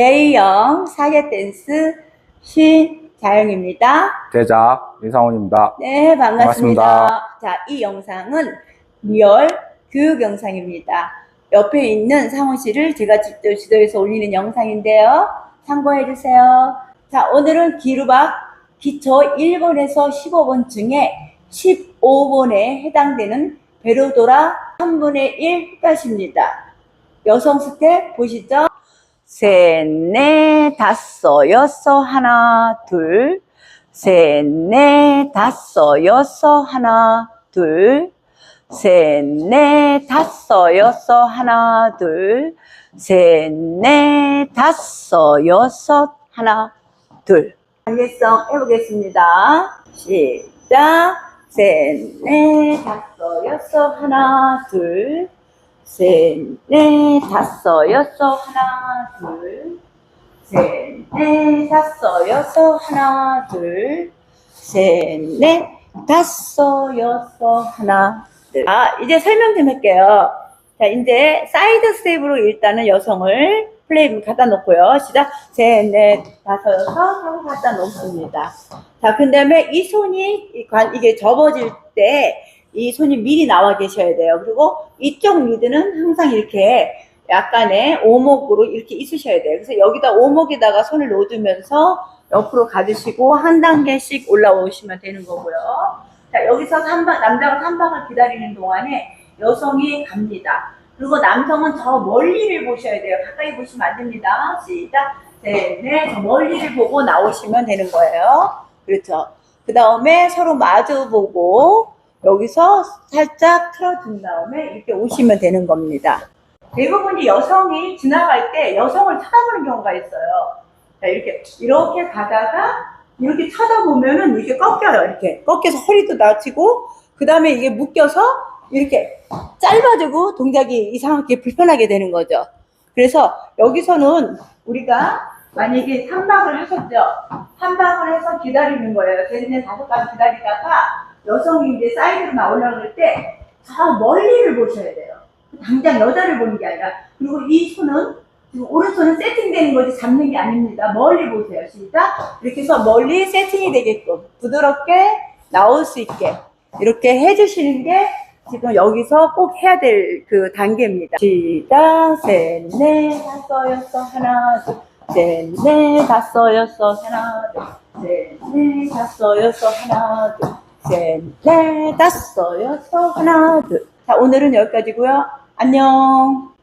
A형 사계 댄스 신자영입니다. 제작 이상훈입니다. 네, 반갑습니다. 반갑습니다. 자, 이 영상은 리얼 교육 영상입니다. 옆에 있는 상훈 씨를 제가 직접 지도해서 올리는 영상인데요. 참고해 주세요. 자, 오늘은 기루박 기초 1번에서 15번 중에 15번에 해당되는 베로도라 3분의 1 흑가시입니다. 여성 스텝 보시죠. 셋, 넷, 다섯, 여섯, 하나, 둘. 셋, 넷, 다섯, 여섯, 하나, 둘. 셋, 넷, 다섯, 여섯, 하나, 둘. 셋, 넷, 다섯, 여섯, 하나, 둘. 단계성 해보겠습니다. 시작. 셋, 넷, 다섯, 여섯, 하나, 둘. 셋, 넷, 다섯, 여섯, 하나, 둘. 셋, 넷, 다섯, 여섯, 하나, 둘. 셋, 넷, 다섯, 여섯, 하나, 둘. 아, 이제 설명 좀 할게요. 자, 이제 사이드 스텝으로 일단은 여성을 플레이 갖다 놓고요. 시작. 셋, 넷, 다섯, 여섯 하고 갖다 놓습니다. 자, 그 다음에 이 손이, 이게 접어질 때 이 손이 미리 나와 계셔야 돼요. 그리고 이쪽 미드는 항상 이렇게 약간의 오목으로 이렇게 있으셔야 돼요. 그래서 여기다 오목에다가 손을 놓으면서 옆으로 가주시고 한 단계씩 올라오시면 되는 거고요. 자, 여기서 3박, 남자가 3박을 기다리는 동안에 여성이 갑니다. 그리고 남성은 저 멀리를 보셔야 돼요. 가까이 보시면 안 됩니다. 시작. 네, 네, 저 멀리를 보고 나오시면 되는 거예요. 그렇죠. 그 다음에 서로 마주 보고 여기서 살짝 틀어준 다음에 이렇게 오시면 되는 겁니다. 대부분이 여성이 지나갈 때 여성을 쳐다보는 경우가 있어요. 자, 이렇게, 이렇게 가다가 이렇게 쳐다보면은 이렇게 꺾여요. 이렇게. 꺾여서 허리도 낮추고, 그 다음에 이게 묶여서 이렇게 짧아지고 동작이 이상하게 불편하게 되는 거죠. 그래서 여기서는 우리가 만약에 3박을 하셨죠? 3박을 해서 기다리는 거예요. 쟤네 다섯 번 기다리다가 여성이 이제 사이드로 나오려고 할 때 저 멀리를 보셔야 돼요. 당장 여자를 보는 게 아니라 그리고 이 손은 지금 오른손은 세팅되는 거지 잡는 게 아닙니다. 멀리 보세요. 시작. 이렇게 해서 멀리 세팅이 되게끔 부드럽게 나올 수 있게 이렇게 해주시는 게 지금 여기서 꼭 해야 될 그 단계입니다. 시작. 셋, 넷, 다섯, 여섯, 하나, 둘. 셋, 넷, 다섯, 여섯, 하나, 둘. 셋, 넷, 다섯, 여섯, 하나, 둘. 셋, 넷, 다섯, 여섯, 하나, 둘. 자, 오늘은 여기까지고요. 안녕.